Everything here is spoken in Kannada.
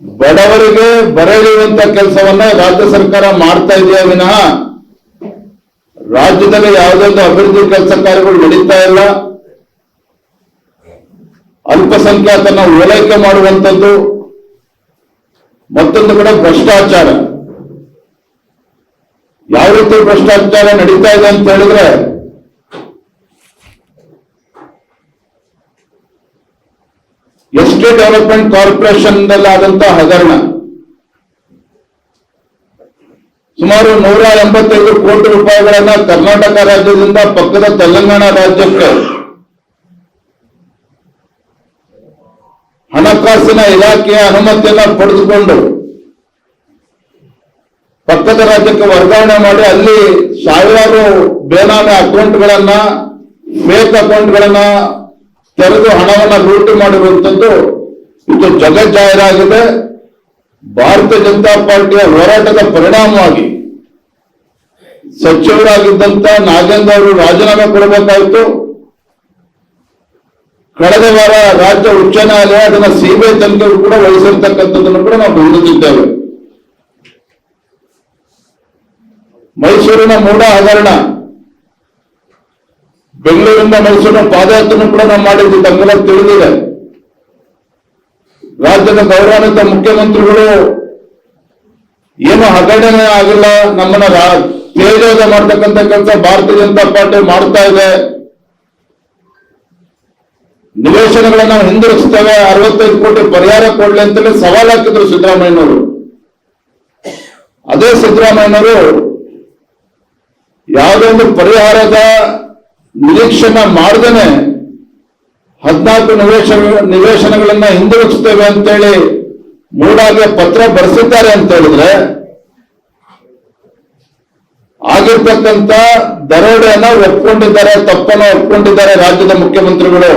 ಬಡವರಿಗೆ ಬರೆಯುವಂತ ಕೆಲಸವನ್ನ ರಾಜ್ಯ ಸರ್ಕಾರ ಮಾಡ್ತಾ ಇದೆಯಾ ವಿನಃ ರಾಜ್ಯದಲ್ಲಿ ಯಾವುದೊಂದು ಅಭಿವೃದ್ಧಿ ಕೆಲಸ ಕಾರ್ಯಗಳು ನಡೀತಾ ಇಲ್ಲ. ಅಲ್ಪಸಂಖ್ಯಾತನ ಓಲೈಕೆ ಮಾಡುವಂಥದ್ದು ಮತ್ತೊಂದು ಕಡೆ ಭ್ರಷ್ಟಾಚಾರ. ಯಾವ ರೀತಿ ಭ್ರಷ್ಟಾಚಾರ ನಡೀತಾ ಇದೆ ಅಂತ ಹೇಳಿದ್ರೆ ಎಸ್ಟೇಟ್ ಡೆವಲಪ್ಮೆಂಟ್ ಕಾರ್ಪೊರೇಷನ್ ಆದಂತಹ ಹಗರಣ, ಸುಮಾರು ನೂರ ಎಂಬತ್ತೈದು ಕೋಟಿ ರೂಪಾಯಿಗಳನ್ನ ಕರ್ನಾಟಕ ರಾಜ್ಯದಿಂದ ಪಕ್ಕದ ತೆಲಂಗಾಣ ರಾಜ್ಯಕ್ಕೆ ಹಣಕಾಸಿನ ಇಲಾಖೆಯ ಅನುಮತಿಯನ್ನ ಪಡೆದುಕೊಂಡು ಪಕ್ಕದ ರಾಜ್ಯಕ್ಕೆ ವರ್ಗಾವಣೆ ಮಾಡಿ ಅಲ್ಲಿ ಸಾವಿರಾರು ಬೇನಾಮಿ ಅಕೌಂಟ್ಗಳನ್ನ, ಫೇಕ್ ಅಕೌಂಟ್ಗಳನ್ನ ತೆರೆದು ಹಣವನ್ನ ಲೂಟಿ ಮಾಡಿರುವಂತದ್ದು ಇದು ಜಗಜ್ಜಾಹೀರಾಗಿದೆ ಭಾರತೀಯ ಜನತಾ ಪಾರ್ಟಿಯ ಹೋರಾಟದ ಪರಿಣಾಮವಾಗಿ ಸಚಿವರಾಗಿದ್ದಂತ ನಾಗೇಂದ್ರ ಅವರು ರಾಜೀನಾಮೆ ಕೊಡಬೇಕಾಯಿತು. ಕಳೆದ ವಾರ ರಾಜ್ಯ ಉಚ್ಚ ನ್ಯಾಯಾಲಯ ಅದನ್ನ ಸಿಬಿಐ ತನಿಖೆಗೂ ಕೂಡ ವಹಿಸಿರ್ತಕ್ಕಂಥದ್ದನ್ನು ಕೂಡ ನಾವು ಗಮನಿಸಿದ್ದೇವೆ. ಮೈಸೂರಿನ ಮೂಡ ಹಗರಣ ಬೆಂಗಳೂರಿಂದ ಮೈಸೂರಿನ ಪಾದಯಾತ್ರೆ ಕೂಡ ನಾವು ಮಾಡಿದ್ವಿ. ತಮ್ಮೆಲ್ಲ ತಿಳಿದಿದೆ. ರಾಜ್ಯದ ಗೌರವಾನ್ವಿತ ಮುಖ್ಯಮಂತ್ರಿಗಳು ಏನು ಹಗರಣೆ ಆಗಿಲ್ಲ. ನಮ್ಮನ್ನ ತೇಜೋದ ಮಾಡ್ತಕ್ಕಂಥ ಕೆಲಸ ಭಾರತೀಯ ಜನತಾ ಪಾರ್ಟಿ ಮಾಡ್ತಾ ಇದೆ. ನಿವೇಶನಗಳನ್ನ ನಾವು ಹಿಂದಿರುಗಿಸ್ತೇವೆ. ಅರವತ್ತೈದು ಕೋಟಿ ಪರಿಹಾರ ಕೊಡ್ಲಿ ಅಂತೇಳಿ ಸವಾಲ್ ಹಾಕಿದ್ರು ಸಿದ್ದರಾಮಯ್ಯನವರು. ಅದೇ ಸಿದ್ದರಾಮಯ್ಯನವರು ಯಾವುದೋ ಒಂದು ಪರಿಹಾರದ ನಿರೀಕ್ಷೆನ ಮಾಡದೇನೆ ಹದಿನಾಲ್ಕು ನಿವೇಶನ, ನಿವೇಶನಗಳನ್ನ ಹಿಂದಿರುಗಿಸ್ತೇವೆ ಅಂತೇಳಿ ಮೂಡಾಗೆ ಪತ್ರ ಬರೆಸಿದ್ದಾರೆ ಅಂತ ಹೇಳಿದ್ರೆ, ಆಗಿರ್ತಕ್ಕಂಥ ದರೋಡೆಯನ್ನ ಒಪ್ಕೊಂಡಿದ್ದಾರೆ, ತಪ್ಪನ್ನ ಒಪ್ಕೊಂಡಿದ್ದಾರೆ ರಾಜ್ಯದ ಮುಖ್ಯಮಂತ್ರಿಗಳು.